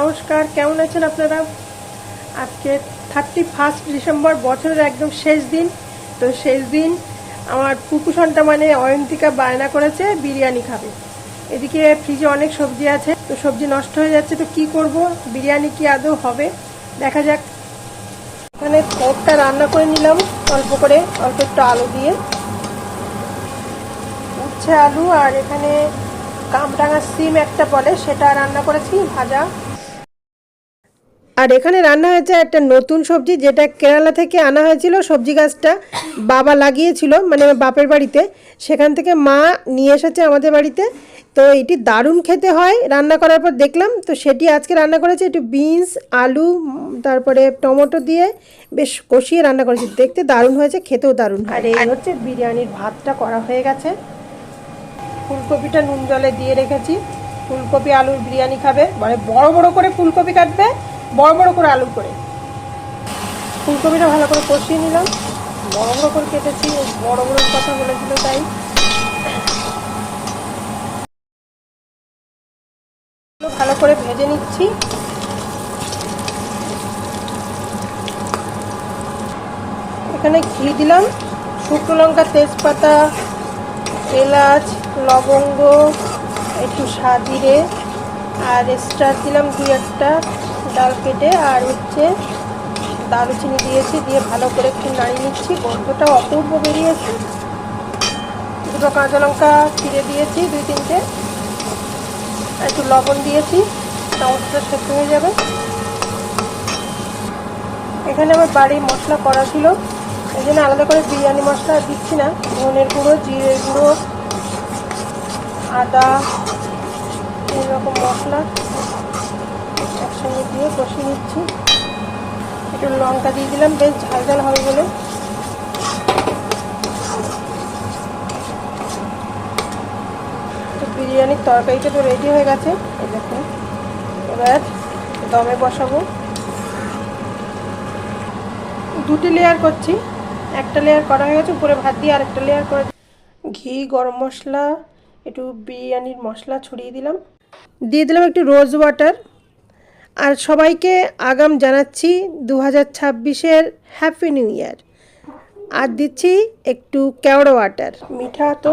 নমস্কার, কেমন আছেন আপনারা? আজকে থার্টি ফার্স্ট ডিসেম্বর, বছরের একদম শেষ দিন। তো শেষ দিন আমার পুকুসনটা মানে অয়ন্তিকা বায়না করেছে, বিরিয়ানি খাবে। এদিকে ফ্রিজে অনেক সবজি আছে, তো সবজি নষ্ট হয়ে যাচ্ছে, তো কি করব? বিরিয়ানি কি আদৌ হবে? দেখা যাক। এখানে কোপটা রান্না করে নিলাম, অল্প করে, অল্প একটু আলু দিয়ে। উচ্ছে আলু আর এখানে কামরাঙা সিম একটা বলে সেটা রান্না করেছি ভাজা। আর এখানে রান্না হয়েছে একটা নতুন সবজি যেটা কেরালা থেকে আনা হয়েছিল সবজি গাছটা বাবা লাগিয়েছিল মানে বাপের বাড়িতে। সেখান থেকে মা নিয়ে এসেছে আমাদের বাড়িতে। তো এটি দারুণ খেতে হয় রান্না করার পর দেখলাম তো সেটি আজকে রান্না করেছে একটু বিনস আলু তারপরে টমেটো দিয়ে বেশ কষিয়ে রান্না করেছি। দেখতে দারুণ হয়েছে খেতেও দারুণ আর এই হচ্ছে বিরিয়ানির ভাতটা করা হয়ে গেছে। ফুলকপিটা নুন জলে দিয়ে রেখেছি। ফুলকপি, আলুর বিরিয়ানি খাবে। মানে বড় বড় করে ফুলকপি কাটবে, বড় বড় করে আলু করে। ফুলকপিটা ভালো করে কষিয়ে নিলাম। বড় বড় করে কেটেছি বড় বড় কথা বলেছিল তাই। ভালো করে ভেজে নিচ্ছি। এখানে ঘি দিলাম, শুকনো লঙ্কা, তেজপাতা, এলাচ লবঙ্গ, একটু সাজিরে আর স্টার দিলাম দুই একটা ডাল কেটে আর হচ্ছে দারুচিনি দিয়েছি, দিয়ে ভালো করে একটু নাড়িয়ে নিচ্ছি। গন্ধটা অপূর্ব বেরিয়েছে। দুটো কাঁচা লঙ্কা চিড়ে দিয়েছি, দুই তিনটে। একটু লবণ দিয়েছি টমেটোটা সেদ্ধ হয়ে যাবে। এখানে আমার বাড়ির মশলা করা ছিল। এই জন্য আলাদা করে বিরিয়ানি মশলা দিচ্ছি না। ধনের গুঁড়ো, জিরের গুঁড়ো আদা এইরকম মশলা একসঙ্গে দিয়ে কষিয়ে নিচ্ছি। একটু লঙ্কা দিয়ে দিলাম, বেশ ঝাল ঝাল হবে বলে। বিরিয়ানির তরকারিটা তো রেডি হয়ে গেছে। এই দেখুন, এবার দমে বসাবো। দুটি লেয়ার করছি। একটা লেয়ার করা হয়ে গেছে, উপরে ভাত দিয়ে আরেকটা লেয়ার করে ঘি, গরম মশলা একটু বিরিয়ানির মশলা ছড়িয়ে দিলাম। দিয়ে দিলাম একটু রোজ ওয়াটার আর সবাইকে আগাম জানাচ্ছি দু হাজার ছাব্বিশের হ্যাপি নিউ ইয়ার আর দিচ্ছি একটু কেওড়া ওয়াটার মিঠা তো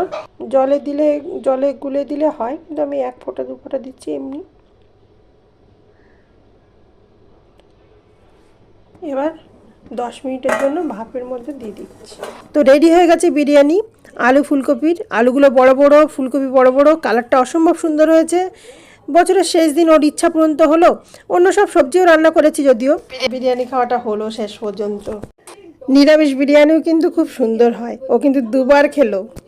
জলে দিলে, জলে গুলে দিলে হয়, কিন্তু আমি এক ফোঁটা, দু ফোঁটা দিচ্ছি এমনি। এবার দশ মিনিটের জন্য ভাপের মধ্যে দিয়ে দিচ্ছি। তো রেডি হয়ে গেছে বিরিয়ানি। আলু ফুলকপির, আলুগুলো বড় বড়, ফুলকপি বড় বড়, কালারটা অসম্ভব সুন্দর হয়েছে। বছরের শেষ দিন ওর ইচ্ছা পূরণ তো হলো, অন্য সব সবজিও রান্না করেছি যদিও। বিরিয়ানি খাওয়াটা হলো শেষ পর্যন্ত। নিরামিষ বিরিয়ানিও কিন্তু খুব সুন্দর হয়, ও কিন্তু দুবার খেলো।